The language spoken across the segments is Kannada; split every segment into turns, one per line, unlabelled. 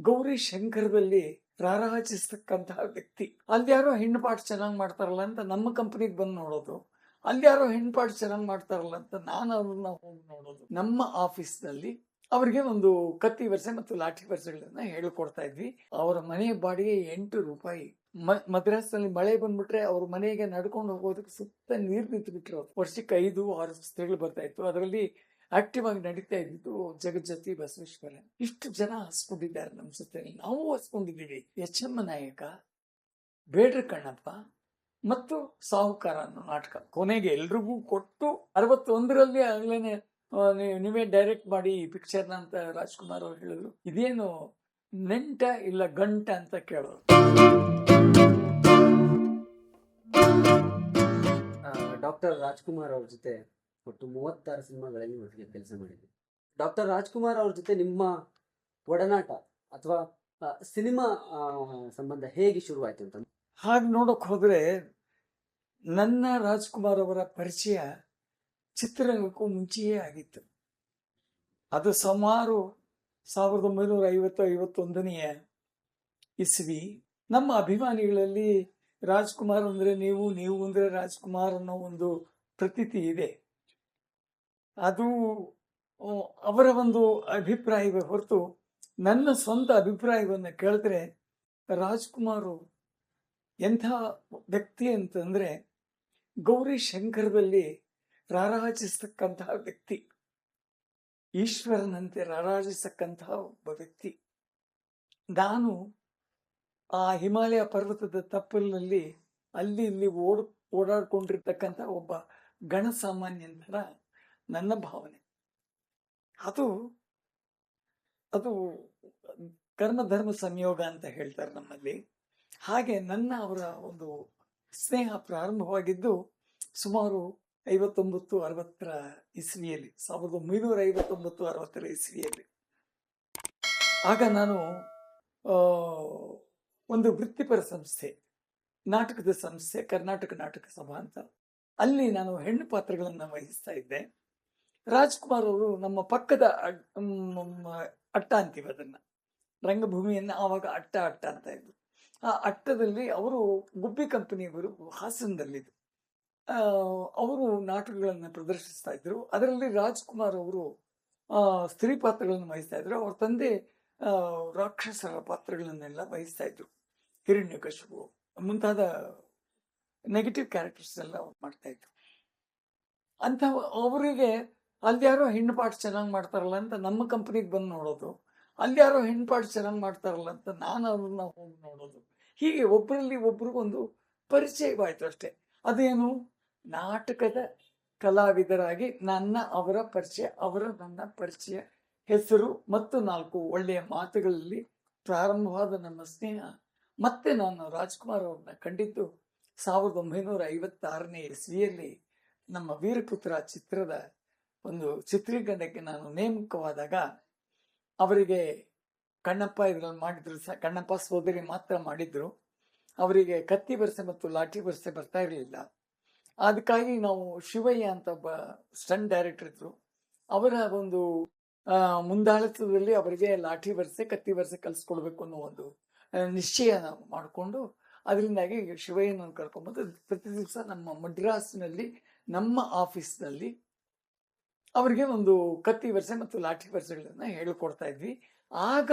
ಗೌರಿ ಶಂಕರದಲ್ಲಿ ರಾರಾಜಿಸ್ತಕ್ಕಂತಹ ವ್ಯಕ್ತಿ. ಅಲ್ಯಾರೋ ಹೆಣ್ಣು ಪಾಠ ಚೆನ್ನಾಗಿ ಮಾಡ್ತಾರಲ್ಲ ಅಂತ ನಮ್ಮ ಕಂಪನಿಗೆ ಬಂದು ನೋಡೋದು. ಅಲ್ಯಾರೋ ಹೆಣ್ಣು ಪಾಠ ಚೆನ್ನಾಗಿ ಮಾಡ್ತಾರಲ್ಲ ಅಂತ ನಾನು ಅವ್ರನ್ನ ಹೋಗಿ ನೋಡೋದು. ನಮ್ಮ ಆಫೀಸ್ನಲ್ಲಿ ಅವರಿಗೆ ಒಂದು ಕತ್ತಿ ವರ್ಷೆ ಮತ್ತು ಲಾಠಿ ವರ್ಷಗಳನ್ನ ಹೇಳ್ಕೊಡ್ತಾ ಇದ್ವಿ. ಅವರ ಮನೆ ಬಾಡಿಗೆ ಎಂಟು ರೂಪಾಯಿ. ಮದ್ರಾಸ್ನಲ್ಲಿ ಮಳೆ ಬಂದ್ಬಿಟ್ರೆ ಅವ್ರ ಮನೆಗೆ ನಡ್ಕೊಂಡು ಹೋಗೋದಕ್ಕೆ ಸುತ್ತ ನೀರು ನಿಂತು ಬಿಟ್ರು ವರ್ಷಕ್ಕೆ ಐದು, ಆರು ಸ್ಥಳಗಳು ಬರ್ತಾ ಇತ್ತು. ಅದರಲ್ಲಿ ಆಕ್ಟಿವ್ ಆಗಿ ನಡೀತಾ ಇದ್ದಿದ್ದು ಜಗಜ್ಜತಿ ಬಸವೇಶ್ವರ. ಇಷ್ಟು ಜನ ಹಸ್ಕೊಂಡಿದ್ದಾರೆ ನಮ್ಮ ಜೊತೆ ನಾವು ಹಸ್ಕೊಂಡಿದ್ದೀವಿ. ಎಚ್ ಎಂ ನಾಯಕ, ಬೇಡ್ರ ಕಣ್ಣಪ್ಪ ಮತ್ತು ಸಾಹುಕಾರ ಅನ್ನೋ ನಾಟಕ. ಕೊನೆಗೆ ಎಲ್ರಿಗೂ ಕೊಟ್ಟು ಅರವತ್ತೊಂದರಲ್ಲಿ ಆಗ್ಲೇನೆ ನೀವೇ ಡೈರೆಕ್ಟ್ ಮಾಡಿ ಈ ಪಿಕ್ಚರ್ನ ಅಂತ ರಾಜ್ಕುಮಾರ್ ಅವ್ರು ಹೇಳಿದ್ರು. ಇದೇನು ನೆಂಟ ಇಲ್ಲ ಗಂಟ ಅಂತ ಕೇಳೋರು?
ಡಾಕ್ಟರ್ ರಾಜ್ಕುಮಾರ್ ಅವ್ರ ಜೊತೆ ಒಟ್ಟು ಮೂವತ್ತಾರು ಸಿನಿಮಾಗಳಲ್ಲಿ ಒಟ್ಟಿಗೆ ಕೆಲಸ ಮಾಡಿದ್ವಿ. ಡಾಕ್ಟರ್ ರಾಜ್ಕುಮಾರ್ ಅವ್ರ ಜೊತೆ ನಿಮ್ಮ ಒಡನಾಟ ಅಥವಾ ಸಿನಿಮಾ ಸಂಬಂಧ ಹೇಗೆ ಶುರುವಾಯಿತು ಅಂತ.
ಹಾಗೆ ನೋಡೋಕೆ ಹೋದರೆ ನನ್ನ ರಾಜ್ಕುಮಾರ್ ಅವರ ಪರಿಚಯ ಚಿತ್ರರಂಗಕ್ಕೂ ಮುಂಚೆಯೇ ಆಗಿತ್ತು. ಅದು ಸುಮಾರು ಸಾವಿರದ ಒಂಬೈನೂರ ಐವತ್ತು, ಐವತ್ತೊಂದನೆಯ ಇಸ್ವಿ. ನಮ್ಮ ಅಭಿಮಾನಿಗಳಲ್ಲಿ ರಾಜ್ಕುಮಾರ್ ಅಂದರೆ ನೀವು ನೀವು ಅಂದರೆ ರಾಜ್ಕುಮಾರ್ ಅನ್ನೋ ಒಂದು ಪ್ರತೀತಿ ಇದೆ. ಅದು ಅವರ ಒಂದು ಅಭಿಪ್ರಾಯವೇ ಹೊರತು ನನ್ನ ಸ್ವಂತ ಅಭಿಪ್ರಾಯವನ್ನು ಕೇಳಿದ್ರೆ ರಾಜ್ಕುಮಾರು ಎಂಥ ವ್ಯಕ್ತಿ ಅಂತಂದರೆ ಗೌರಿ ಶಂಕರದಲ್ಲಿ ರಾರಾಜಿಸ್ತಕ್ಕಂತಹ ವ್ಯಕ್ತಿ. ಈಶ್ವರನಂತೆ ರಾರಾಜಿಸ್ತಕ್ಕಂತಹ ಒಬ್ಬ ವ್ಯಕ್ತಿ. ನಾನು ಆ ಹಿಮಾಲಯ ಪರ್ವತದ ತಪ್ಪಲಿನಲ್ಲಿ ಅಲ್ಲಿ ಇಲ್ಲಿ ಓಡ್, ಓಡಾಡ್ಕೊಂಡಿರ್ತಕ್ಕಂಥ ಒಬ್ಬ ಗಣಸಾಮಾನ್ಯನ ಥರ ನನ್ನ ಭಾವನೆ. ಅದು ಅದು ಕರ್ಮ, ಧರ್ಮ, ಸಂಯೋಗ ಅಂತ ಹೇಳ್ತಾರೆ ನಮ್ಮಲ್ಲಿ. ಹಾಗೆ ನನ್ನ ಅವರ ಒಂದು ಸ್ನೇಹ ಪ್ರಾರಂಭವಾಗಿದ್ದು ಸುಮಾರು ಐವತ್ತೊಂಬತ್ತು, ಅರವತ್ತರ ಇಸ್ವಿಯಲ್ಲಿ, ಸಾವಿರದ ಒಂಬೈನೂರ ಐವತ್ತೊಂಬತ್ತು, ಅರವತ್ತರ ಇಸ್ವಿಯಲ್ಲಿ. ಆಗ ನಾನು ಒಂದು ವೃತ್ತಿಪರ ಸಂಸ್ಥೆ, ನಾಟಕದ ಸಂಸ್ಥೆ, ಕರ್ನಾಟಕ ನಾಟಕ ಸಭಾ ಅಂತ. ಅಲ್ಲಿ ನಾನು ಹೆಣ್ಣು ಪಾತ್ರಗಳನ್ನು ವಹಿಸ್ತಾ ಇದ್ದೆ. ರಾಜ್ಕುಮಾರ್ ಅವರು ನಮ್ಮ ಪಕ್ಕದ ಅಟ್ಟ ಅಂತೀವಿ ಅದನ್ನ. ರಂಗಭೂಮಿಯನ್ನ ಆವಾಗ ಅಟ್ಟ ಅಟ್ಟ ಅಂತ ಇದ್ರು ಆ ಅಟ್ಟದಲ್ಲಿ ಅವರು ಗುಬ್ಬಿ ಕಂಪನಿಯವರು ಹಾಸನದಲ್ಲಿದ್ರು ಅವರು ನಾಟಕಗಳನ್ನು ಪ್ರದರ್ಶಿಸ್ತಾ ಇದ್ರು ಅದರಲ್ಲಿ ರಾಜ್ಕುಮಾರ್ ಅವರು ಸ್ತ್ರೀ ಪಾತ್ರಗಳನ್ನು ವಹಿಸ್ತಾ ಇದ್ರು ಅವ್ರ ತಂದೆ ರಾಕ್ಷಸರ ಪಾತ್ರಗಳನ್ನೆಲ್ಲ ವಹಿಸ್ತಾ ಇದ್ರು ಹಿರಣ್ಯಕಶಿಪು ಮುಂತಾದ ನೆಗೆಟಿವ್ ಕ್ಯಾರೆಕ್ಟರ್ಸ್ ಎಲ್ಲ ಅವ್ರು ಮಾಡ್ತಾ ಇದ್ರು. ಅಂತ ಅವರಿಗೆ ಅಲ್ಯಾರೋ ಹೆಣ್ಣು ಪಾಠ ಚೆನ್ನಾಗಿ ಮಾಡ್ತಾರಲ್ಲ ಅಂತ ನಮ್ಮ ಕಂಪ್ನಿಗೆ ಬಂದು ನೋಡೋದು. ಅಲ್ಯಾರೋ ಹೆಣ್ಣು ಪಾಠ ಚೆನ್ನಾಗಿ ಮಾಡ್ತಾರಲ್ಲ ಅಂತ ನಾನು ಅವ್ರನ್ನ ಹೋಗಿ ನೋಡೋದು. ಹೀಗೆ ಒಬ್ಬರಲ್ಲಿ ಒಬ್ರಿಗೊಂದು ಪರಿಚಯವಾಯ್ತು ಅಷ್ಟೇ. ಅದೇನು? ನಾಟಕದ ಕಲಾವಿದರಾಗಿ ನನ್ನ ಅವರ ಪರಿಚಯ, ಅವರ ನನ್ನ ಪರಿಚಯ ಹೆಸರು ಮತ್ತು ನಾಲ್ಕು ಒಳ್ಳೆಯ ಮಾತುಗಳಲ್ಲಿ ಪ್ರಾರಂಭವಾದ ನಮ್ಮ ಸ್ನೇಹ. ಮತ್ತೆ ನಾನು ರಾಜ್ಕುಮಾರ್ ಅವ್ರನ್ನ ಕಂಡಿದ್ದು ಸಾವಿರದ ಒಂಬೈನೂರ ಐವತ್ತಾರನೇ ಇಸ್ವಿಯಲ್ಲಿ ನಮ್ಮ ವೀರಪುತ್ರ ಚಿತ್ರದ ಒಂದು ಚಿತ್ರೀಕರಣಕ್ಕೆ ನಾನು ನೇಮಕವಾದಾಗ ಅವರಿಗೆ ಕಣ್ಣಪ್ಪ ಇದ್ರಲ್ಲಿ ಮಾಡಿದ್ರು ಕಣ್ಣಪ್ಪ ಸೋದರಿ ಮಾತ್ರ ಮಾಡಿದ್ರು. ಅವರಿಗೆ ಕತ್ತಿ ಬರ್ಸೆ ಮತ್ತು ಲಾಠಿ ಬರ್ಸೆ ಬರ್ತಾ ಇರಲಿಲ್ಲ. ಅದಕ್ಕಾಗಿ ನಾವು ಶಿವಯ್ಯ ಅಂತ ಒಬ್ಬ ಸ್ಟನ್ ಡೈರೆಕ್ಟರ್ ಇದ್ರು. ಅವರ ಒಂದು ಮುಂದಾಳತ್ವದಲ್ಲಿ ಅವರಿಗೆ ಲಾಠಿ ಬರ್ಸೆ, ಕತ್ತಿ ಬರ್ಸೆ ಕಲಿಸ್ಕೊಡ್ಬೇಕು ಅನ್ನೋ ಒಂದು ನಿಶ್ಚಯ ಮಾಡಿಕೊಂಡು ಅದರಿಂದಾಗಿ ಶಿವಯ್ಯನ ಕರ್ಕೊಂಡ್ಬಂದು ಪ್ರತಿ ದಿವಸ ನಮ್ಮ ಮಡ್ರಾಸ್ನಲ್ಲಿ ನಮ್ಮ ಆಫೀಸ್ನಲ್ಲಿ ಅವರಿಗೆ ಒಂದು ಕತ್ತಿ ವರ್ಷ ಮತ್ತು ಲಾಠಿ ವರ್ಷಗಳನ್ನ ಹೇಳಿಕೊಡ್ತಾ ಇದ್ವಿ. ಆಗ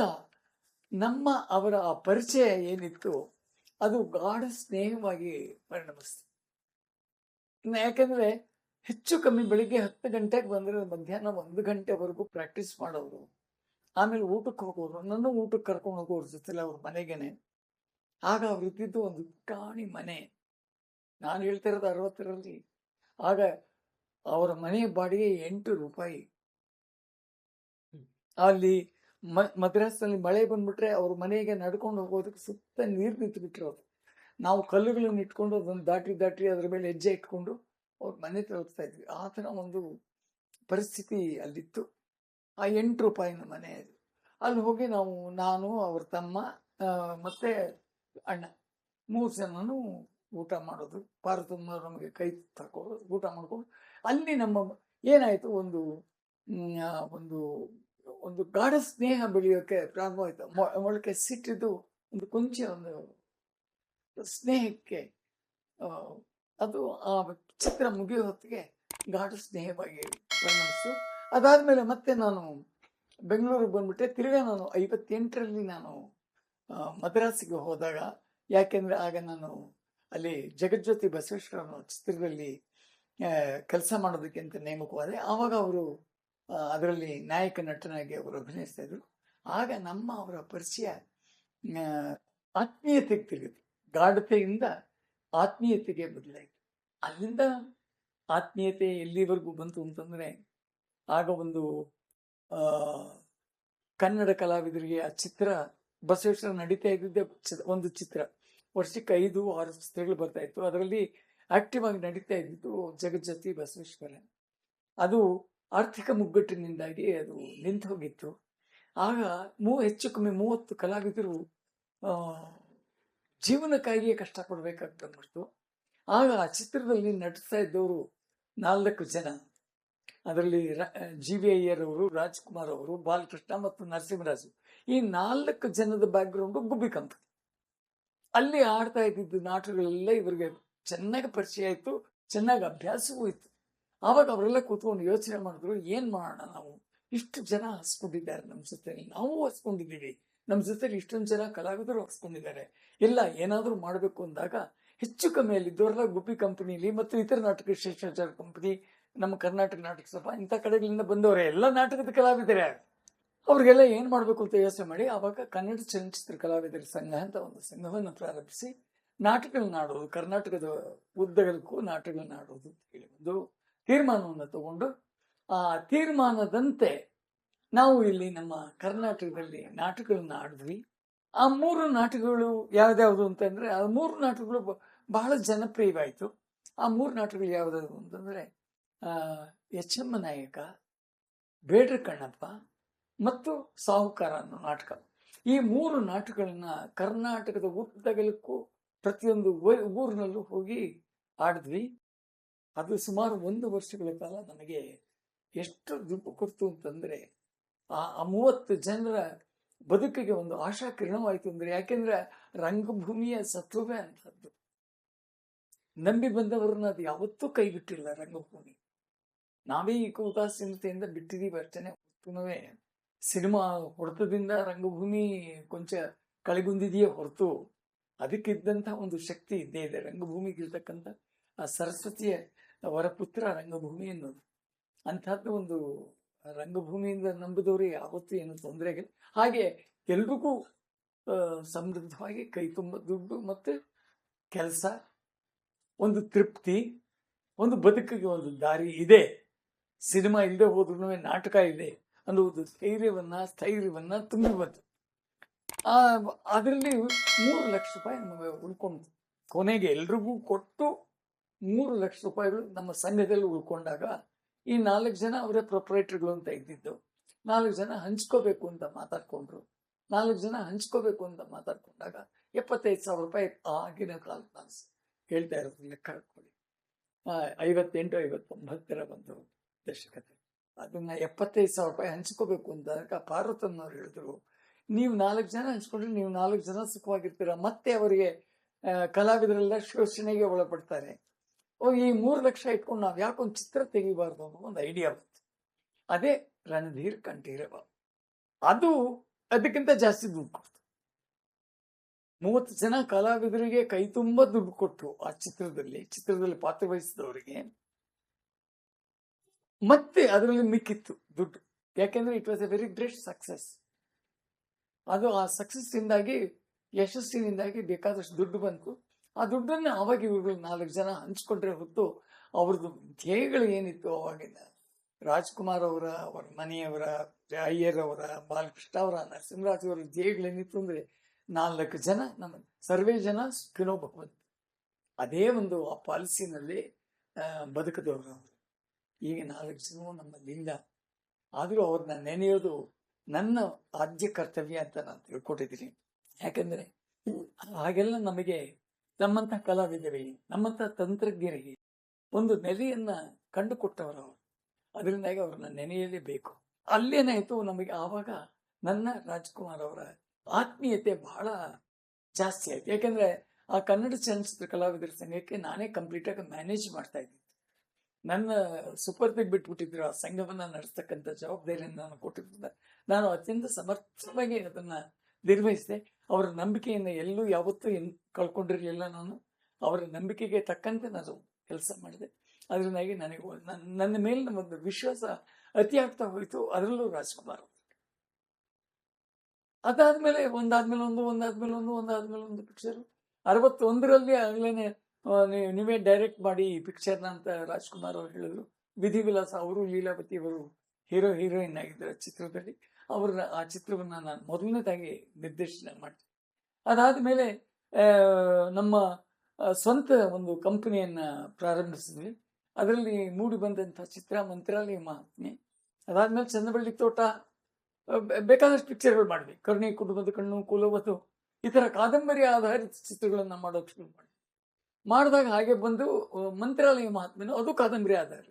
ನಮ್ಮ ಅವರ ಆ ಪರಿಚಯ ಏನಿತ್ತು, ಅದು ಗಾಢ ಸ್ನೇಹವಾಗಿ ಪರಿಣಮಿಸ್ತು. ಇನ್ನು ಯಾಕಂದ್ರೆ ಹೆಚ್ಚು ಕಮ್ಮಿ ಬೆಳಿಗ್ಗೆ ಹತ್ತು ಗಂಟೆಗೆ ಬಂದ್ರೆ ಮಧ್ಯಾಹ್ನ ಒಂದು ಗಂಟೆವರೆಗೂ ಪ್ರಾಕ್ಟೀಸ್ ಮಾಡೋರು, ಆಮೇಲೆ ಊಟಕ್ಕೆ ಹೋಗೋರು, ನನ್ನ ಊಟಕ್ಕೆ ಕರ್ಕೊಂಡು ಹೋಗೋರು ಜೊತೆಲಿ ಅವ್ರ ಮನೆಗೇನೆ. ಆಗ ಅವ್ರು ಇದ್ದಿದ್ದು ಒಂದು ಪುಟಾಣಿ ಮನೆ. ನಾನು ಹೇಳ್ತಿರೋದು ಅರವತ್ತರಲ್ಲಿ. ಆಗ ಅವರ ಮನೆ ಬಾಡಿಗೆ ಎಂಟು ರೂಪಾಯಿ. ಅಲ್ಲಿ ಮ ಮದ್ರಾಸ್ನಲ್ಲಿ ಮಳೆ ಬಂದ್ಬಿಟ್ರೆ ಅವ್ರ ಮನೆಗೆ ನಡ್ಕೊಂಡು ಹೋಗೋದಕ್ಕೆ ಸುತ್ತ ನೀರು ನಿಂತು ಬಿಟ್ಟಿರೋದು ನಾವು ಕಲ್ಲುಗಳನ್ನು ಇಟ್ಕೊಂಡು ಅದನ್ನು ದಾಟಿ ದಾಟಿ ಅದ್ರ ಮೇಲೆ ಹೆಜ್ಜೆ ಇಟ್ಕೊಂಡು ಅವ್ರ ಮನೆ ತಲುಪ್ತಾ ಇದ್ವಿ. ಆ ಥರ ಒಂದು ಪರಿಸ್ಥಿತಿ ಅಲ್ಲಿತ್ತು. ಆ ಎಂಟು ರೂಪಾಯಿನ ಮನೆ ಅದು. ಅಲ್ಲಿ ಹೋಗಿ ನಾವು, ನಾನು, ಅವ್ರ ತಮ್ಮ ಮತ್ತೆ ಅಣ್ಣ ಮೂರು ಜನನು ಊಟ ಮಾಡೋದು. ಪಾರ್ವತಮ್ಮ ನಮಗೆ ಕೈ ತಕೊಳ್ಳೋದು ಊಟ ಮಾಡ್ಕೊಂಡು ಅಲ್ಲಿ ನಮ್ಮ ಏನಾಯಿತು? ಒಂದು ಒಂದು ಒಂದು ಗಾಢ ಸ್ನೇಹ ಬೆಳೆಯೋಕ್ಕೆ ಪ್ರಾರಂಭವಾಯಿತು ಮೊಳಕೆ ಸಿಟ್ಟಿದ್ದು ಒಂದು ಕೊಂಚ ಒಂದು ಸ್ನೇಹಕ್ಕೆ ಅದು ಆ ಚಿತ್ರ ಮುಗಿಯೋ ಹೊತ್ತಿಗೆ ಗಾಢ ಸ್ನೇಹವಾಗಿ ಪರಿಣಮಿಸ್ತು ಅದಾದಮೇಲೆ ಮತ್ತೆ ನಾನು ಬೆಂಗಳೂರಿಗೆ ಬಂದ್ಬಿಟ್ಟೆ. ತಿರುಗಾ ನಾನು ಐವತ್ತೆಂಟರಲ್ಲಿ ನಾನು ಮದ್ರಾಸಿಗೆ ಹೋದಾಗ, ಯಾಕೆಂದರೆ ಆಗ ನಾನು ಅಲ್ಲಿ ಜಗಜ್ಯೋತಿ ಬಸವೇಶ್ವರ ಚಿತ್ರದಲ್ಲಿ ಕೆಲಸ ಮಾಡೋದಕ್ಕೆ ಅಂತ ನೇಮಕವಾದ. ಆವಾಗ ಅವರು ಅದರಲ್ಲಿ ನಾಯಕ ನಟನಾಗಿ ಅವರು ಅಭಿನಯಿಸ್ತಾ ಇದ್ರು. ಆಗ ನಮ್ಮ ಅವರ ಪರಿಚಯ ಆತ್ಮೀಯತೆಗೆ ತಿಳಿಯಿತು ಗಾಢತೆಯಿಂದ ಆತ್ಮೀಯತೆಗೆ ಬದಲಾಯಿತು. ಅಲ್ಲಿಂದ ಆತ್ಮೀಯತೆ ಎಲ್ಲಿವರೆಗೂ ಬಂತು ಅಂತಂದ್ರೆ, ಆಗ ಒಂದು ಕನ್ನಡ ಕಲಾವಿದರಿಗೆ ಆ ಚಿತ್ರ, ಬಸವೇಶ್ವರ ನಡೀತಾ ಇದ್ದಿದ್ದೇ ಒಂದು ಚಿತ್ರ. ವರ್ಷಕ್ಕೆ ಐದು, ಆರು ಚಿತ್ರಗಳು ಬರ್ತಾ ಇತ್ತು. ಅದರಲ್ಲಿ ಆಕ್ಟಿವ್ ಆಗಿ ನಡೀತಾ ಇದ್ದಿದ್ದು ಜಗಜ್ಜತಿ ಬಸವೇಶ್ವರ ಅದು ಆರ್ಥಿಕ ಮುಗ್ಗಟ್ಟಿನಿಂದಾಗಿ ಅದು ನಿಂತು ಹೋಗಿತ್ತು. ಆಗ ಮೂ, ಹೆಚ್ಚು ಕಮ್ಮಿ ಮೂವತ್ತು ಕಲಾವಿದರು ಜೀವನಕ್ಕಾಗಿಯೇ ಕಷ್ಟಪಡ್ಬೇಕಾಗ್ತ ಬಂದ್ಬಿಡ್ತು ಆಗ ಆ ಚಿತ್ರದಲ್ಲಿ ನಟಿಸ್ತಾ ಇದ್ದವರು ನಾಲ್ಕು ಜನ. ಅದರಲ್ಲಿ ಜಿ ವಿ ಅಯ್ಯರ್ ಅವರು ರಾಜ್ಕುಮಾರ್ ಅವರು, ಬಾಲಕೃಷ್ಣ ಮತ್ತು ನರಸಿಂಹರಾಜು. ಈ ನಾಲ್ಕು ಜನದ ಬ್ಯಾಕ್ಗ್ರೌಂಡು ಗುಬ್ಬಿಕಂತ ಅಲ್ಲಿ ಆಡ್ತಾ ಇದ್ದಿದ್ದು ನಾಟಕಗಳೆಲ್ಲ ಇವರಿಗೆ ಚೆನ್ನಾಗಿ ಪರಿಚಯ ಆಯಿತು, ಚೆನ್ನಾಗಿ ಅಭ್ಯಾಸವೂ ಇತ್ತು. ಆವಾಗ ಅವರೆಲ್ಲ ಕೂತ್ಕೊಂಡು ಯೋಚನೆ ಮಾಡಿದ್ರು, ಏನು ಮಾಡೋಣ ನಾವು? ಇಷ್ಟು ಜನ ಹಸ್ಕೊಂಡಿದ್ದಾರೆ ನಮ್ಮ ಜೊತೆಲಿ. ನಾವು ಹಸ್ಕೊಂಡಿದ್ದೀವಿ. ನಮ್ಮ ಜೊತೆಲಿ ಇಷ್ಟೊಂದು ಜನ ಕಲಾವಿದರು ಹಸ್ಕೊಂಡಿದ್ದಾರೆ. ಇಲ್ಲ ಏನಾದರೂ ಮಾಡಬೇಕು ಅಂದಾಗ ಹೆಚ್ಚು ಕಮ್ಮಿಯಲ್ಲಿ ಇದ್ದವರೆಲ್ಲ ಗುಬ್ಬಿ ಕಂಪನಿಲಿ ಮತ್ತು ಇತರ ನಾಟಕ ಶಿಷ್ಟಾಚಾರ ಕಂಪನಿ, ನಮ್ಮ ಕರ್ನಾಟಕ ನಾಟಕ ಸಭಾ, ಇಂಥ ಕಡೆಗಳಿಂದ ಬಂದವರೇ, ಎಲ್ಲ ನಾಟಕದ ಕಲಾವಿದರೆ. ಅವ್ರಿಗೆಲ್ಲ ಏನು ಮಾಡಬೇಕು ಅಂತ ಯೋಚನೆ ಮಾಡಿ, ಆವಾಗ ಕನ್ನಡ ಚಲನಚಿತ್ರ ಕಲಾವಿದರ ಸಂಘ ಅಂತ ಒಂದು ಸಂಘವನ್ನು ಪ್ರಾರಂಭಿಸಿ ನಾಟಕಗಳನ್ನ ಆಡೋದು ಕರ್ನಾಟಕದ ಉದ್ದಗಲಕ್ಕೂ ನಾಟಕಗಳನ್ನ ಆಡೋದು ಅಂತ ಹೇಳಿ ಒಂದು ತೀರ್ಮಾನವನ್ನು ತಗೊಂಡು, ಆ ತೀರ್ಮಾನದಂತೆ ನಾವು ಇಲ್ಲಿ ನಮ್ಮ ಕರ್ನಾಟಕದಲ್ಲಿ ನಾಟಕಗಳನ್ನ ಆಡಿದ್ವಿ. ಆ ಮೂರು ನಾಟಕಗಳು ಯಾವ್ದ್ಯಾವುದು ಅಂತಂದ್ರೆ, ಆ ಮೂರು ನಾಟಕಗಳು ಬಹಳ ಜನಪ್ರಿಯವಾಯಿತು. ಆ ಮೂರು ನಾಟಕಗಳು ಯಾವ್ದಾದ್ರು ಅಂತಂದ್ರೆ ಎಚ್ ಎಮ್ಮ ನಾಯಕ, ಬೇಡ್ರ ಕಣ್ಣಪ್ಪ ಮತ್ತು ಸಾಹುಕಾರ ಅನ್ನೋ ನಾಟಕ. ಈ ಮೂರು ನಾಟಕಗಳನ್ನ ಕರ್ನಾಟಕದ ಉದ್ದಗಲಕ್ಕೂ ಪ್ರತಿಯೊಂದು ಊರಿನಲ್ಲೂ ಹೋಗಿ ಆಡಿದ್ವಿ. ಅದು ಸುಮಾರು ಒಂದು ವರ್ಷಗಳ ಕಾಲ ನನಗೆ ಎಷ್ಟು ದುಡ್ಡು ಕೊಡ್ತು ಅಂತಂದರೆ, ಆ ಆ ಮೂವತ್ತು ಜನರ ಬದುಕಿಗೆ ಒಂದು ಆಶಾ ಕಿರಣವಾಯಿತು ಅಂದರೆ, ಯಾಕೆಂದ್ರೆ ರಂಗಭೂಮಿಯ ಸತ್ವವೇ ಅಂತದ್ದು. ನಂಬಿ ಬಂದವರನ್ನ ಅದು ಯಾವತ್ತೂ ಕೈ ಬಿಟ್ಟಿಲ್ಲ ರಂಗಭೂಮಿ. ನಾವೇ ಈಗ ಉದಾಸೀನತೆಯಿಂದ ಬಿಟ್ಟಿದ್ದೀವಿ ಅಷ್ಟೇ ಹೊರತುನೂ ಸಿನಿಮಾ ಹೊಡೆತದಿಂದ ರಂಗಭೂಮಿ ಕೊಂಚ ಕಳೆಗುಂದಿದೆಯೇ ಹೊರತು ಅದಕ್ಕಿದ್ದಂತಹ ಒಂದು ಶಕ್ತಿ ಇದ್ದೇ ಇದೆ. ರಂಗಭೂಮಿಗಿರ್ತಕ್ಕಂಥ ಆ ಸರಸ್ವತಿಯ ವರಪುತ್ರ ರಂಗಭೂಮಿ ಅನ್ನೋದು ಅಂಥದ್ದು ಒಂದು ರಂಗಭೂಮಿಯಿಂದ ನಂಬಿದವರು ಯಾವತ್ತೂ ಏನು ತೊಂದರೆ ಆಗಿಲ್ಲ. ಹಾಗೆ ಎಲ್ರಿಗೂ ಸಮೃದ್ಧವಾಗಿ ಕೈ ತುಂಬ ದುಡ್ಡು ಮತ್ತು ಕೆಲಸ, ಒಂದು ತೃಪ್ತಿ, ಒಂದು ಬದುಕಿಗೆ ಒಂದು ದಾರಿ ಇದೆ. ಸಿನಿಮಾ ಇಲ್ಲದೆ ಹೋದ್ರೂ ನಾಟಕ ಇದೆ ಅನ್ನುವುದು ಧೈರ್ಯವನ್ನು ಸ್ಥೈರ್ಯವನ್ನು ತುಂಬಿ ಬಂತು ಅದರಲ್ಲಿ ಮೂರು ಲಕ್ಷ ರೂಪಾಯಿ ನಮಗೆ ಉಳ್ಕೊಂಡು, ಕೊನೆಗೆ ಎಲ್ರಿಗೂ ಕೊಟ್ಟು ಮೂರು ಲಕ್ಷ ರೂಪಾಯಿಗಳು ನಮ್ಮ ಸಂಘದಲ್ಲಿ ಉಳ್ಕೊಂಡಾಗ ಈ ನಾಲ್ಕು ಜನ ಅವರೇ ಪ್ರೊಪ್ರೈಟ್ರಿಗಳು ಅಂತ ಇದ್ದಿದ್ದು. ನಾಲ್ಕು ಜನ ಹಂಚ್ಕೋಬೇಕು ಅಂತ ಮಾತಾಡ್ಕೊಂಡ್ರು. ನಾಲ್ಕು ಜನ ಹಂಚ್ಕೋಬೇಕು ಅಂತ ಮಾತಾಡ್ಕೊಂಡಾಗ ಎಪ್ಪತ್ತೈದು ಸಾವಿರ ರೂಪಾಯಿ ಆಗಿನ ಕಾಲ ನಾನು ಹೇಳ್ತಾ ಇರೋದು ಲೆಕ್ಕ ಹಾಕೊಳ್ಳಿ ಐವತ್ತೆಂಟು, ಐವತ್ತೊಂಬತ್ತರ ಒಂದು ದಶಕತೆ ಅದನ್ನ ಎಪ್ಪತ್ತೈದು ಸಾವಿರ ರೂಪಾಯಿ ಹಂಚ್ಕೋಬೇಕು ಅಂತ ಪಾರ್ವತಮ್ಮನವ್ರು ಹೇಳಿದ್ರು. ನೀವು ನಾಲ್ಕು ಜನ ಹಂಚ್ಕೊಂಡ್ರೆ ನೀವು ನಾಲ್ಕು ಜನ ಸುಖವಾಗಿರ್ತೀರ. ಮತ್ತೆ ಅವರಿಗೆ ಕಲಾವಿದರೆಲ್ಲ ಶೋಷಣೆಗೆ ಒಳಪಡ್ತಾರೆ. ಈ ಮೂರು ಲಕ್ಷ ಇಟ್ಕೊಂಡು ನಾವು ಯಾಕೊಂದು ಚಿತ್ರ ತೆಗಿಬಾರ್ದು ಅನ್ನೋ ಒಂದು ಐಡಿಯಾ ಬಂತು. ಅದೇ ರಣಧೀರ್ ಕಂಠೀರವ. ಅದು ಅದಕ್ಕಿಂತ ಜಾಸ್ತಿ ದುಡ್ಡು ಕೊಡ್ತು. ಮೂವತ್ತು ಜನ ಕಲಾವಿದರಿಗೆ ಕೈ ತುಂಬ ದುಡ್ಡು ಕೊಟ್ಟು ಆ ಚಿತ್ರದಲ್ಲಿ ಚಿತ್ರದಲ್ಲಿ ಪಾತ್ರವಹಿಸಿದವರಿಗೆ ಮತ್ತೆ ಅದರಲ್ಲಿ ಮಿಕ್ಕಿತ್ತು ದುಡ್ಡು. ಯಾಕೆಂದ್ರೆ it was a very great success ಅದು ಆ ಸಕ್ಸಸ್ ಇಂದಾಗಿ, ಯಶಸ್ಸಿನಿಂದಾಗಿ ಬೇಕಾದಷ್ಟು ದುಡ್ಡು ಬಂತು. ಆ ದುಡ್ಡನ್ನು ಅವಾಗ ಇವರು ನಾಲ್ಕು ಜನ ಹಂಚ್ಕೊಂಡ್ರೆ ಹೊತ್ತು ಅವ್ರದ್ದು ಧ್ಯೇಯಗಳು ಏನಿತ್ತು ಅವಾಗಿನ ರಾಜ್ಕುಮಾರ್ ಅವರ ಅವರ ಮನೆಯವರ, ಅಯ್ಯರ್ ಅವರ, ಬಾಲಕೃಷ್ಣ ಅವರ, ನರಸಿಂಹರಾಜ್ ಅವರ ಧ್ಯೇಯಗಳೇನಿತ್ತು ಅಂದ್ರೆ ನಾಲ್ಕು ಜನ, ನಮ್ಮ ಸರ್ವೇ ಜನ ಸುಖಿನೋ ಭಗವಂತ. ಅದೇ ಒಂದು ಆ ಪಾಲಿಸಿನಲ್ಲಿ ಬದುಕದವರು ಅವರು. ಈಗ ನಾಲ್ಕು ಜನ ನಮ್ಮಲ್ಲಿಲ್ಲ. ಆದರೂ ಅವ್ರನ್ನ ನೆನೆಯೋದು ನನ್ನ ಆದ್ಯ ಕರ್ತವ್ಯ ಅಂತ ನಾನು ತಿಳ್ಕೊಟ್ಟಿದ್ದೀನಿ. ಯಾಕಂದ್ರೆ, ಹಾಗೆಲ್ಲ ನಮಗೆ ನಮ್ಮಂಥ ಕಲಾವಿದರಿಗೆ, ನಮ್ಮಂಥ ತಂತ್ರಜ್ಞರಿಗೆ ಒಂದು ನೆಲೆಯನ್ನ ಕಂಡುಕೊಟ್ಟವರು ಅವರು. ಅದರಿಂದಾಗಿ ಅವ್ರನ್ನ ನೆನೆಯಲೇಬೇಕು ಅಲ್ಲೇನಾಯ್ತು ನಮಗೆ ಆವಾಗ ನನ್ನ ರಾಜ್ಕುಮಾರ್ ಅವರ ಆತ್ಮೀಯತೆ ಬಹಳ ಜಾಸ್ತಿ ಆಯ್ತು. ಯಾಕಂದ್ರೆ, ಆ ಕನ್ನಡ ಚಲನಚಿತ್ರ ಕಲಾವಿದರ ಸಂಘಕ್ಕೆ ನಾನೇ ಕಂಪ್ಲೀಟ್ ಆಗಿ ಮ್ಯಾನೇಜ್ ಮಾಡ್ತಾ ಇದ್ದೆ ನನ್ನ ಸುಪರ್ದಿಗೆ ಬಿಟ್ಬಿಟ್ಟಿದ್ರು ಆ ಸಂಘವನ್ನ ನಡೆಸ್ತಕ್ಕಂಥ ಜವಾಬ್ದಾರಿಯನ್ನು ನಾನು ಕೊಟ್ಟಿದ್ದ ನಾನು ಅತ್ಯಂತ ಸಮರ್ಥವಾಗಿ ಅದನ್ನ ನಿರ್ವಹಿಸಿದೆ. ಅವರ ನಂಬಿಕೆಯನ್ನು ಎಲ್ಲೂ ಯಾವತ್ತೂ ಎನ್, ಕಳ್ಕೊಂಡಿರಲಿಲ್ಲ ನಾನು. ಅವರ ನಂಬಿಕೆಗೆ ತಕ್ಕಂತೆ ನಾನು ಕೆಲಸ ಮಾಡಿದೆ. ಅದರಿಂದಾಗಿ ನನಗೆ ನನ್ನ ಮೇಲಿನ ಒಂದು ವಿಶ್ವಾಸ ಅತಿ ಆಗ್ತಾ ಹೋಯಿತು. ಅದರಲ್ಲೂ ರಾಜ್ಕುಮಾರ್. ಅದಾದ್ಮೇಲೆ ಒಂದಾದ್ಮೇಲೆ ಒಂದು ಒಂದಾದ್ಮೇಲೆ ಒಂದು ಒಂದಾದ್ಮೇಲೆ ಒಂದು ಪಿಕ್ಚರ್. ಅರವತ್ತೊಂದರಲ್ಲಿ ಆಗ್ಲೇನೆ ನೀವೇ ಡೈರೆಕ್ಟ್ ಮಾಡಿ ಈ ಪಿಕ್ಚರ್ನ ಅಂತ ರಾಜ್ಕುಮಾರ್ ಅವರು ಹೇಳಿದ್ರು. ವಿಧಿವಿಲಾಸ ಅವರು ಲೀಲಾವತಿ ಅವರು ಹೀರೋ ಹೀರೋಯಿನ್ ಆಗಿದ್ದಾರೆ ಚಿತ್ರದಲ್ಲಿ. ಅವರ ಆ ಚಿತ್ರವನ್ನು ನಾನು ಮೊದಲನೇದಾಗಿ ನಿರ್ದೇಶನ ಮಾಡಿದೆ. ಅದಾದ ಮೇಲೆ ನಮ್ಮ ಸ್ವಂತ ಒಂದು ಕಂಪನಿಯನ್ನು ಪ್ರಾರಂಭಿಸಿದ್ವಿ. ಅದರಲ್ಲಿ ಮೂಡಿ ಬಂದಂಥ ಚಿತ್ರ ಮಂತ್ರಾಲಯ ಮಹಾತ್ಮೆ. ಅದಾದಮೇಲೆ ಚಂದ್ರಬಳ್ಳಿ ತೋಟ ಬೇಕಾದಷ್ಟು ಪಿಕ್ಚರ್ಗಳು ಮಾಡಿದ್ವಿ ಕರ್ಣಿ ಕುಟುಂಬದ ಕಣ್ಣು ಕೂಲವತ್ತು ಈ ಥರ ಕಾದಂಬರಿ ಆಧಾರಿತ ಚಿತ್ರಗಳನ್ನು ಮಾಡೋಕೆ ಶುರು ಮಾಡಿ ಮಾಡಿದಾಗ ಹಾಗೆ ಬಂದು ಮಂತ್ರಾಲಯ ಮಹಾತ್ಮೆನು, ಅದು ಕಾದಂಬರಿ ಆಧಾರ.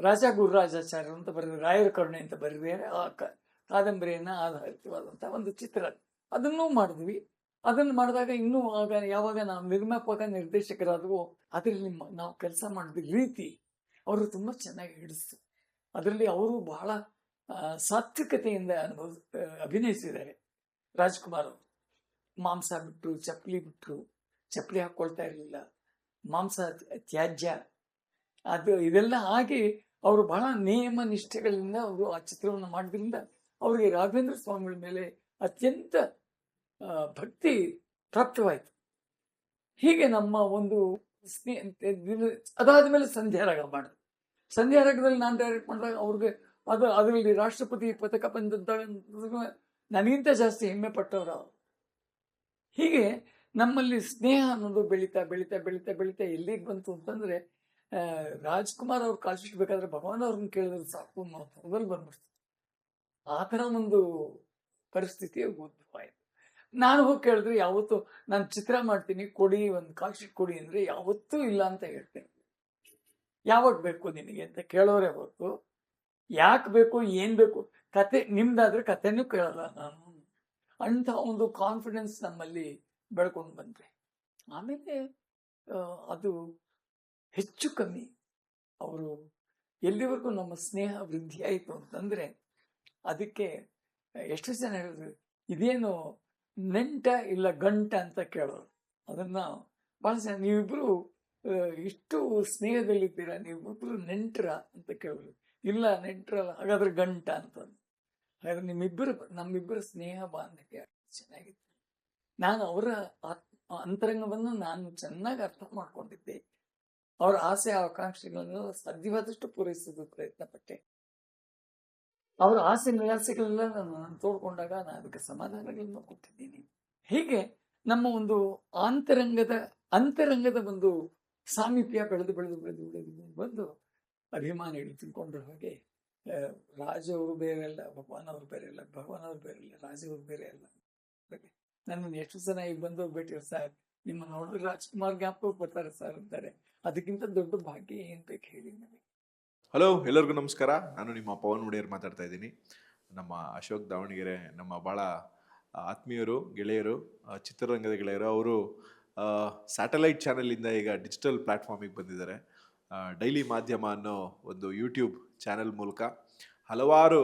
ರಾಜ ಗುರುರಾಜಾಚಾರ್ಯರು ಅಂತ ಬರೆದ ರಾಯರ ಕರುಣೆ ಅಂತ ಬರೆದಿದ್ದಾರೆ, ಆ ಕಾದಂಬರಿಯನ್ನು ಆಧಾರಿತವಾದಂಥ ಒಂದು ಚಿತ್ರ ಅದನ್ನು ಮಾಡಿದ್ವಿ. ಅದನ್ನು ಮಾಡಿದಾಗ ಇನ್ನೂ ಆಗ, ಯಾವಾಗ ನಾವು ನಿರ್ಮಾಪಕ, ನಿರ್ದೇಶಕರಾದವು, ಅದರಲ್ಲಿ ನಾವು ಕೆಲಸ ಮಾಡಿದ ರೀತಿ ಅವರು ತುಂಬ ಚೆನ್ನಾಗಿ ಹಿಡಿಸ್ತು ಅದರಲ್ಲಿ ಅವರು ಬಹಳ ಸಾತ್ವಿಕತೆಯಿಂದ ಅನುಭವ, ಅಭಿನಯಿಸಿದ್ದಾರೆ. ರಾಜ್ಕುಮಾರ್ ಅವರು. ಮಾಂಸ ಬಿಟ್ಟರು ಚಪ್ಪಲಿ ಬಿಟ್ಟರು ಚಪ್ಪಲಿ ಹಾಕ್ಕೊಳ್ತಾ ಇರಲಿಲ್ಲ. ಮಾಂಸ ತ್ಯಾಜ್ಯ. ಅದು ಇದೆಲ್ಲ ಆಗಿ ಅವರು ಬಹಳ ನಿಯಮ ನಿಷ್ಠೆಗಳಿಂದ ಅವರು ಆ ಚಿತ್ರವನ್ನು ಮಾಡಿದ್ರಿಂದ ಅವರಿಗೆ ರಾಘವೇಂದ್ರ ಸ್ವಾಮಿಗಳ ಮೇಲೆ ಅತ್ಯಂತ ಭಕ್ತಿ ಪ್ರಾಪ್ತವಾಯಿತು. ಹೀಗೆ ನಮ್ಮ ಒಂದು ಸ್ನೇಹ ಅದಾದ ಮೇಲೆ ಸಂಧ್ಯಾರಾಗ ಮಾಡಿದ್ರು ಸಂಧ್ಯಾರಾಗದಲ್ಲಿ ನಾನು ಡೈರೆಕ್ಟ್ ಮಾಡಿದಾಗ ಅವ್ರಿಗೆ ಅದು, ಅದರಲ್ಲಿ ರಾಷ್ಟ್ರಪತಿ ಪದಕ ಬಂದಂತ, ನನಗಿಂತ ಜಾಸ್ತಿ ಹೆಮ್ಮೆ ಪಟ್ಟವರು ಹೀಗೆ ನಮ್ಮಲ್ಲಿ ಸ್ನೇಹ ಅನ್ನೋದು ಬೆಳೀತಾ ಬೆಳೀತಾ ಬೆಳೀತಾ ಬೆಳೀತಾ ಎಲ್ಲಿಗೆ ಬಂತು ಅಂತಂದ್ರೆ ರಾಜ್ಕುಮಾರ್ ಅವ್ರು ಕಾಲ್ಸಿಟ್ಬೇಕಾದ್ರೆ ಭಗವಾನ್ ಅವ್ರನ್ನ ಕೇಳಿದ್ರೆ ಸಾಕು ಅನ್ನೋ ಥರದಲ್ಲಿ ಬಂದ್ಬಿಡ್ತು. ಆ ಥರ ಒಂದು ಪರಿಸ್ಥಿತಿ ಉದ್ಭವಾಯಿತು. ನಾನು ಹೋಗಿ ಕೇಳಿದ್ರೆ ಯಾವತ್ತು ನಾನು ಚಿತ್ರ ಮಾಡ್ತೀನಿ, ಕೊಡಿ, ಒಂದು ಕಾಶಿ ಕೊಡಿ ಅಂದ್ರೆ ಯಾವತ್ತೂ ಇಲ್ಲ ಅಂತ ಹೇಳ್ತೇನೆ. ಯಾವಾಗ ಬೇಕು ನಿನಗೆ ಅಂತ ಕೇಳೋರೆ ಹೊರತು, ಯಾಕೆ ಬೇಕು, ಏನು ಬೇಕು, ಕತೆ ನಿಮ್ದಾದ್ರೆ ಕಥೆನೂ ಕೇಳಲ್ಲ ನಾನು. ಅಂತ ಒಂದು ಕಾನ್ಫಿಡೆನ್ಸ್ ನಮ್ಮಲ್ಲಿ ಬೆಳ್ಕೊಂಡು ಬಂದ್ರೆ. ಆಮೇಲೆ ಅದು ಹೆಚ್ಚು ಕಮ್ಮಿ ಅವರು ಎಲ್ಲಿವರೆಗೂ ನಮ್ಮ ಸ್ನೇಹ ವೃದ್ಧಿ ಆಯಿತು ಅಂತಂದರೆ, ಅದಕ್ಕೆ ಎಷ್ಟು ಜನ ಹೇಳಿದ್ರು, ಇದೇನು ನೆಂಟ ಇಲ್ಲ ಗಂಟ ಅಂತ ಕೇಳೋರು. ಅದನ್ನು ಭಾಳ ಜನ ನೀವಿಬ್ಬರು ಇಷ್ಟು ಸ್ನೇಹದಲ್ಲಿದ್ದೀರಾ ನೀವಿಬ್ಬರು ನೆಂಟ್ರ ಅಂತ ಕೇಳೋರು ಇಲ್ಲ ನೆಂಟ್ರಲ್ಲ, ಹಾಗಾದ್ರೆ ಗಂಟ ಅಂತ ಹಾಗಾದ್ರೆ ನಿಮ್ಮಿಬ್ಬರು, ನಮ್ಮಿಬ್ಬರ ಸ್ನೇಹ ಬಾಂಧವ್ಯ ಚೆನ್ನಾಗಿತ್ತು. ನಾನು ಅವರ ಅಂತರಂಗವನ್ನು ನಾನು ಚೆನ್ನಾಗಿ ಅರ್ಥ ಮಾಡ್ಕೊಂಡಿದ್ದೆ. ಅವರ ಆಸೆ ಆಕಾಂಕ್ಷೆಗಳನ್ನು ಸಾಧ್ಯವಾದಷ್ಟು ಪೂರೈಸೋದು ಪ್ರಯತ್ನ ಪಟ್ಟೆ ಅವರ ಆಸೆ, ನಿರಾಸೆಗಳೆಲ್ಲ ನಾನು ತೋಡ್ಕೊಂಡಾಗ ನಾನು ಅದಕ್ಕೆ ಸಮಾಧಾನಗಳನ್ನು ಕೊಟ್ಟಿದ್ದೀನಿ. ಹೀಗೆ ನಮ್ಮ ಒಂದು ಆಂತರಂಗದ ಅಂತರಂಗದ ಒಂದು ಸಾಮೀಪ್ಯ ಬೆಳೆದು ಬೆಳೆದು ಬೆಳೆದು ಬೆಳೆದು ಬಂದು ಅಭಿಮಾನಿಗಳು ತಿಳ್ಕೊಂಡ್ರ ಹಾಗೆ ರಾಜ ಅವರು ಬೇರೆ ಅಲ್ಲ, ಭಗವಾನ್ ಅವರು ಬೇರೆ ಅಲ್ಲ, ಭಗವಾನ್ ಅವರು ಬೇರೆ ಅಲ್ಲ, ರಾಜ ಬೇರೆ ಅಲ್ಲ. ನನ್ನನ್ನು ಎಷ್ಟು ಜನ ಈಗ ಬಂದು ಸರ್, ನಿಮ್ಮ ನೋಡಿದ್ರೆ ರಾಜ್ಕುಮಾರ್ ಜ್ಞಾಪಕ ಬರ್ತಾರೆ ಸರ್ ಅಂತಾರೆ. ಅದಕ್ಕಿಂತ ದೊಡ್ಡ ಭಾಗ್ಯ ಏನ್ ಬೇಕು ಹೇಳಿ ನನಗೆ
ಹಲೋ ಎಲ್ಲರಿಗೂ ನಮಸ್ಕಾರ. ನಾನು ನಿಮ್ಮ ಪವನ್ ಮುಡಿಯರ್ ಮಾತಾಡ್ತಾ ಇದ್ದೀನಿ. ನಮ್ಮ ಅಶೋಕ್ ದಾವಣಗೆರೆ, ನಮ್ಮ ಭಾಳ ಆತ್ಮೀಯರು, ಗೆಳೆಯರು ಚಿತ್ರರಂಗದ ಗೆಳೆಯರು, ಅವರು ಸ್ಯಾಟಲೈಟ್ ಚಾನಲಿಂದ ಈಗ ಡಿಜಿಟಲ್ ಪ್ಲ್ಯಾಟ್ಫಾರ್ಮಿಗೆ ಬಂದಿದ್ದಾರೆ. ಡೈಲಿ ಮಾಧ್ಯಮ ಅನ್ನೋ ಒಂದು ಯೂಟ್ಯೂಬ್ ಚಾನೆಲ್ ಮೂಲಕ ಹಲವಾರು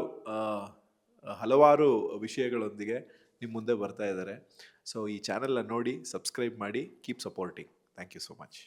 ಹಲವಾರು ವಿಷಯಗಳೊಂದಿಗೆ ನಿಮ್ಮ ಮುಂದೆ ಬರ್ತಾ ಇದ್ದಾರೆ. ಸೊ ಈ ಚಾನೆಲ್ನ ನೋಡಿ ಸಬ್ಸ್ಕ್ರೈಬ್ ಮಾಡಿ keep supporting thank you so much